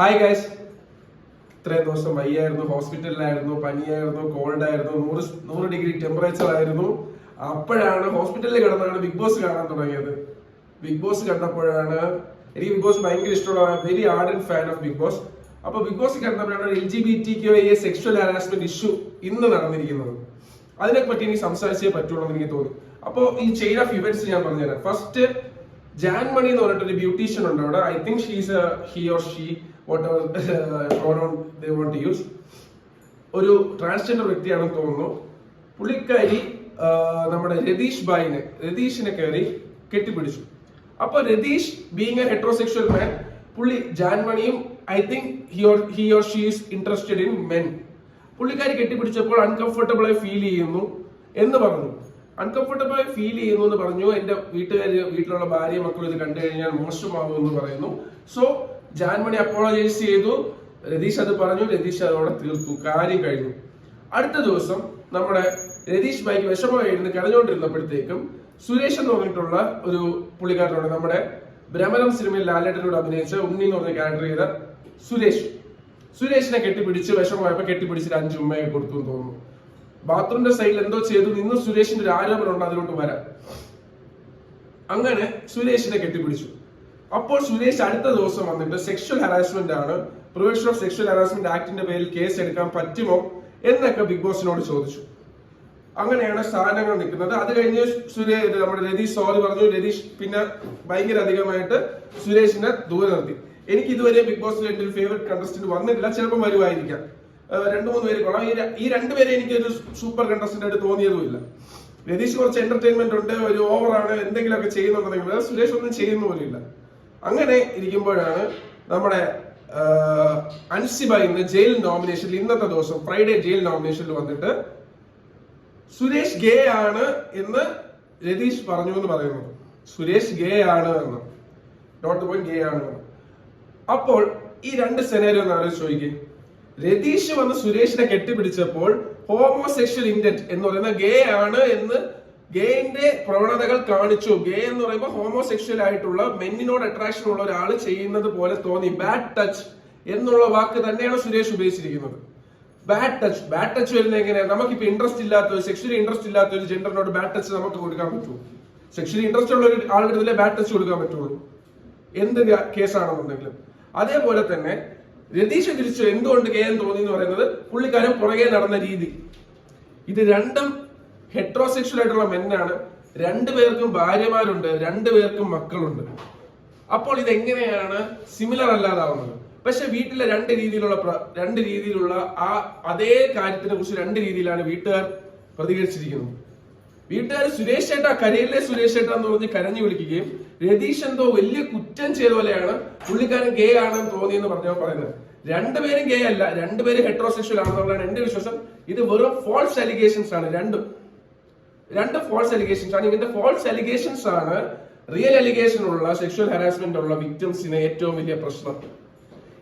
Hi guys ഇത്രയും ദിവസം വയ്യായിരുന്നു ഹോസ്പിറ്റലിലായിരുന്നു. പനിയായിരുന്നു. കോൾഡ് ആയിരുന്നു നൂറ് നൂറ് ഡിഗ്രി ടെമ്പറേച്ചർ ആയിരുന്നു. അപ്പോഴാണ് ഹോസ്പിറ്റലിൽ കിടന്നാണ് ബിഗ് ബോസ് കാണാൻ തുടങ്ങിയത്. ബിഗ് ബോസ് കണ്ടപ്പോഴാണ് എനിക്ക് ബിഗ് ബോസ് ഭയങ്കര ഇഷ്ടമുള്ള very ardent fan of Bigg Boss. അപ്പൊ ബിഗ് ബോസ് കണ്ടപ്പോഴാണ് L G B T sexual harassment issue ഇന്ന് നടന്നിരിക്കുന്നത്. അതിനെ പറ്റി എനിക്ക് സംസാരിച്ചേ പറ്റുള്ളൂ എന്ന് എനിക്ക് തോന്നി. അപ്പോൾ ഈ ചെയിൻ ഓഫ് ഇവന്റ്സ് ഞാൻ പറഞ്ഞുതരാം. ഫസ്റ്റ് ജാൻ മണി എന്ന് പറഞ്ഞിട്ട് ഒരു ബ്യൂട്ടീഷ്യൻ ഉണ്ട് അവിടെ. I think she's he or she what they to use ഒരു ട്രാൻസ്ജെൻഡർ വ്യക്തിയാണെന്ന് തോന്നുന്നു. പുള്ളിക്കാരി നമ്മുടെ രതീഷ് ബായിനെ രതീഷിനെ കയറി കെട്ടിപ്പിടിച്ചു. അപ്പൊ Ratheesh being a heterosexual man പുള്ളി ജാൻമണിയും I think he or she's interested in men പുള്ളിക്കാരി കെട്ടിപ്പിടിച്ചപ്പോൾ അൺകംഫർട്ടബിൾ ആയി ഫീൽ ചെയ്യുന്നു എന്ന് പറഞ്ഞു. അൺകംഫർട്ടബിൾ ഫീൽ ചെയ്യുന്നു എന്ന് പറഞ്ഞു. എന്റെ വീട്ടുകാർ വീട്ടിലുള്ള ഭാര്യ മക്കളും ഇത് കണ്ടു കഴിഞ്ഞാൽ മോശമാകും എന്ന് പറയുന്നു. സോ ജാൻമണി അപ്പോളജൈസ് ചെയ്തു. രതീഷ് അത് പറഞ്ഞു. രതീഷ് അതോടെ തീർത്തു. കാര്യം കഴിഞ്ഞു. അടുത്ത ദിവസം നമ്മുടെ രതീഷ് ബൈക്ക് വിഷമമായിരുന്നു കരഞ്ഞുകൊണ്ടിരുന്നപ്പോഴത്തേക്കും സുരേഷ് എന്ന് പറഞ്ഞിട്ടുള്ള ഒരു പുള്ളിക്കാരനുണ്ട് നമ്മുടെ ഭ്രമരം സിനിമയിൽ ലാലേട്ടനോട് അഭിനയിച്ച ഉണ്ണി എന്ന് പറഞ്ഞ ക്യാരക്ടർ ചെയ്ത സുരേഷ്. സുരേഷിനെ കെട്ടിപ്പിടിച്ച് വിഷമമായപ്പോ കെട്ടിപ്പിടിച്ച് അഞ്ച് ഉമ്മയൊക്കെ കൊടുത്തു എന്ന് തോന്നുന്നു. ബാത്റൂമിന്റെ സൈഡിൽ എന്തോ ചെയ്തു നിന്ന് സുരേഷിന്റെ ഒരു ആരോപണം ഉണ്ട് അതിലോട്ട് വരാം. അങ്ങനെ സുരേഷിനെ കെട്ടിപ്പിടിച്ചു. അപ്പോൾ സുരേഷ് അടുത്ത ദിവസം വന്നിട്ട് സെക്ഷൽ ഹറാസ്മെന്റ് ആണ് പ്രൊവിഷൻ ഓഫ് സെക്ഷൽ ഹറാസ്മെന്റ് ആക്ടിന്റെ പേരിൽ കേസ് എടുക്കാൻ പറ്റുമോ എന്നൊക്കെ ബിഗ് ബോസിനോട് ചോദിച്ചു. അങ്ങനെയാണ് സ്ഥാനങ്ങൾ നിൽക്കുന്നത്. അത് കഴിഞ്ഞ് സുരേഷ് നമ്മുടെ രതീഷ് സോറി പറഞ്ഞു. രതീഷ് പിന്നെ ഭയങ്കര അധികമായിട്ട് സുരേഷിനെ ദൂരെ നിർത്തി. എനിക്ക് ഇതുവരെ ബിഗ് ബോസിൽ എന്റെ ഒരു ഫേവറേറ്റ് കണ്ടസ്റ്റന്റ് വന്നിട്ടില്ല. ചിലപ്പോൾ വരുമായിരിക്കാം. രണ്ടു മൂന്ന് പേര് കൊള്ളാം. ഈ രണ്ടുപേരെ എനിക്ക് ഒരു സൂപ്പർ കണ്ടസ്റ്റന്റ് ആയിട്ട് തോന്നിയതുമില്ല. രതീഷ് കുറച്ച് എന്റർടൈൻമെന്റ് ഉണ്ട് ഒരു ഓവറാണ് എന്തെങ്കിലുമൊക്കെ ചെയ്യുന്നുണ്ടെങ്കിൽ സുരേഷ് ഒന്നും ചെയ്യുന്ന പോലെയില്ല അങ്ങനെ ഇരിക്കുമ്പോഴാണ് നമ്മുടെ അൻസിബായി ജയിൽ നോമിനേഷനിൽ ഇന്നത്തെ ദിവസം ഫ്രൈഡേ ജയിൽ നോമിനേഷനിൽ വന്നിട്ട് സുരേഷ് ഗേ ആണ് എന്ന് രതീഷ് പറഞ്ഞു എന്ന് പറയുന്നു. സുരേഷ് ഗേ ആണ് എന്ന്. ഡോട്ട് പോയിന്റ് ഗേ ആണ് അപ്പോൾ ഈ രണ്ട് സെനേരിയോ ഒന്ന് ആലോചിച്ച് ചോദിക്കും രതീഷ് വന്ന് സുരേഷിനെ കെട്ടിപ്പിടിച്ചപ്പോൾ ഹോമോസെക്ഷൽ ഇന്റന്റ് എന്ന് പറയുന്ന ഗേ ആണ് എന്ന് ഗേന്റെ പ്രവണതകൾ കാണിച്ചു. ഗേ എന്ന് പറയുമ്പോൾ ഹോമോസെക്ഷൽ ആയിട്ടുള്ള മെന്നിനോട് അട്രാക്ഷൻ ഉള്ള ഒരാൾ ചെയ്യുന്നത് പോലെ തോന്നി. ബാഡ് ടച്ച് എന്നുള്ള വാക്ക് തന്നെയാണ് സുരേഷ് ഉപയോഗിച്ചിരിക്കുന്നത്. ബാഡ് ടച്ച് ബാഡ് ടച്ച് വരുന്ന എങ്ങനെയാണ് നമുക്കിപ്പോ ഇൻട്രസ്റ്റ് ഇല്ലാത്ത ഒരു സെക്ഷലി ഇൻട്രസ്റ്റ് ഇല്ലാത്ത ഒരു ജെൻഡറിനോട് ബാഡ് ടച്ച് നമുക്ക് കൊടുക്കാൻ പറ്റുമോ? സെക്ഷലി ഇൻട്രസ്റ്റ് ഉള്ള ഒരു ആളുടെ ബാഡ് ടച്ച് കൊടുക്കാൻ പറ്റുള്ളൂ. എന്ത് കേസാണെന്നുണ്ടെങ്കിലും അതേപോലെ തന്നെ രതീഷ് തിരിച്ചു എന്തുകൊണ്ട് കെ എന്ന് തോന്നി എന്ന് പറയുന്നത്? പുള്ളിക്കാരൻ പുറകെ നടന്ന രീതി. ഇത് രണ്ടും ഹെട്രോസെക്ഷൽ ആയിട്ടുള്ള മെന്നാണ് രണ്ടുപേർക്കും ഭാര്യമാരുണ്ട് രണ്ടുപേർക്കും മക്കളുണ്ട്. അപ്പോൾ ഇത് എങ്ങനെയാണ് സിമിലർ അല്ലാതാവുന്നത്? പക്ഷെ വീട്ടിലെ രണ്ട് രീതിയിലുള്ള രണ്ട് രീതിയിലുള്ള ആ അതേ കാര്യത്തിനെ കുറിച്ച് രണ്ട് രീതിയിലാണ് വീട്ടുകാർ പ്രതികരിച്ചിരിക്കുന്നത്. വീട്ടുകാർ സുരേഷ് ചേട്ടാ കരയിലെ സുരേഷ് ചേട്ടാ എന്ന് പറഞ്ഞ് കരഞ്ഞു വിളിക്കുകയും രതീഷ് എന്തോ വലിയ കുറ്റം ചെയ്ത പോലെയാണ് പുള്ളിക്കാരൻ ഗേ ആണെന്ന് തോന്നിയെന്ന് പറഞ്ഞ പറയുന്നത്. രണ്ടുപേരും ഗേ അല്ല രണ്ടുപേരും ഹെട്രോസെക്ഷൽ ആണെന്നുള്ളതാണ് എന്റെ വിശ്വാസം. ഇത് വെറും ഫോൾസ് അലിഗേഷൻസ് ആണ് രണ്ടും. രണ്ട് ഫോൾസ് അലിഗേഷൻസ് ആണ്. ഇങ്ങനത്തെ ഫോൾസ് അലിഗേഷൻസ് ആണ് റിയൽ അലിഗേഷൻ ഉള്ള സെക്ഷൽ ഹറാസ്മെന്റ് ഉള്ള വിക്ടിംസിന് ഏറ്റവും വലിയ പ്രശ്നം.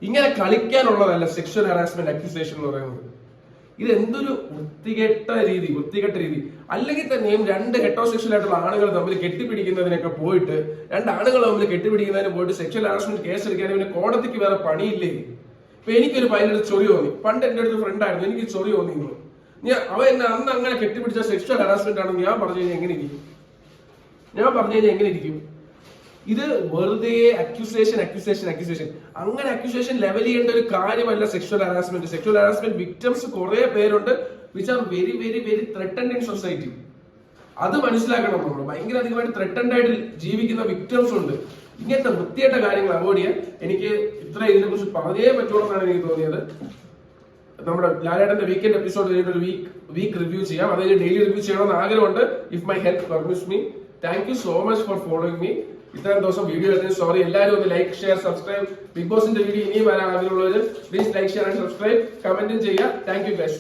ഇങ്ങനെ കളിക്കാനുള്ളതല്ല സെക്ഷൽ ഹറാസ്മെന്റ് അക്യൂസേഷൻ എന്ന് പറയുന്നത്. ഇത് എന്തൊരു വൃത്തികെട്ട രീതി വൃത്തികെട്ട രീതി. അല്ലെങ്കിൽ തന്നെയും രണ്ട് ഹെട്രോസെക്ഷൽ ആയിട്ടുള്ള ആളുകൾ തമ്മിൽ കെട്ടിപ്പിടിക്കുന്നതിനൊക്കെ പോയിട്ട് രണ്ട് ആണുങ്ങൾ തമ്മിൽ കെട്ടിപ്പിടിക്കുന്നതിന് പോയിട്ട് സെക്ഷൽ ഹറാസ്മെന്റ് കേസ് എടുക്കാൻ ഇവന് കോടതിക്ക് വേറെ പണിയില്ലേ? ഇപ്പൊ എനിക്കൊരു ഭയങ്കര ചൊറി തോന്നി. പണ്ട് എന്റെ അടുത്ത് ഫ്രണ്ട് ആയിരുന്നു. എനിക്ക് ചൊറി തോന്നിയിരുന്നു ഞാൻ അവ എന്നെ അന്ന് അങ്ങനെ കെട്ടിപ്പിടിച്ച സെക്ഷൽ ഹറാസ്മെന്റ് ആണെന്ന് ഞാൻ പറഞ്ഞു കഴിഞ്ഞാൽ എങ്ങനെ ഇരിക്കും? ഞാൻ പറഞ്ഞു കഴിഞ്ഞാൽ എങ്ങനെ ഇരിക്കും? ഇത് വെറുതെ അക്യൂസേഷൻ അക്യൂസേഷൻ അക്യൂസേഷൻ അങ്ങനെ അക്യൂസേഷൻ ലെവൽ ചെയ്യേണ്ട ഒരു കാര്യമല്ല sexual harassment sexual harassment victims കുറെ പേരുണ്ട് which are very very very threatened in society അത് മനസ്സിലാക്കണം നമ്മൾ ഭയങ്കര അധികമായിട്ട് ത്രെട്ടൻഡ് ആയിട്ട് ജീവിക്കുന്ന വിക്ടംസ് ഉണ്ട്. ഇങ്ങനത്തെ വൃത്തിയായിട്ട കാര്യങ്ങൾ അവോയ്ഡ് ചെയ്യാൻ എനിക്ക് ഇത്ര ഇതിനെ കുറിച്ച് പറഞ്ഞേ പറ്റുള്ളൂ എനിക്ക് തോന്നിയത്. നമ്മുടെ ലാലേട്ടന്റെ വീക്കെൻഡ് എപ്പിസോഡ് കഴിഞ്ഞിട്ട് ഒരു വീക്ക് വീക്ക് റിവ്യൂ ചെയ്യാം. അതായത് ഡെയിലി റിവ്യൂ ചെയ്യണമെന്ന് ആഗ്രഹമുണ്ട്. If my health permits me thank you so much for following me ഇത്രയും ദിവസം വീഡിയോ എടുത്തതിന് സോറി എല്ലാവരും ഒന്ന് ലൈക്ക് ഷെയർ സബ്സ്ക്രൈബ് ബിഗ് ബോസിന്റെ വീഡിയോ ഇനിയും വരാൻ ആഗ്രഹമുള്ളവർ please like share and subscribe കമന്റും ചെയ്യുക. Thank you guys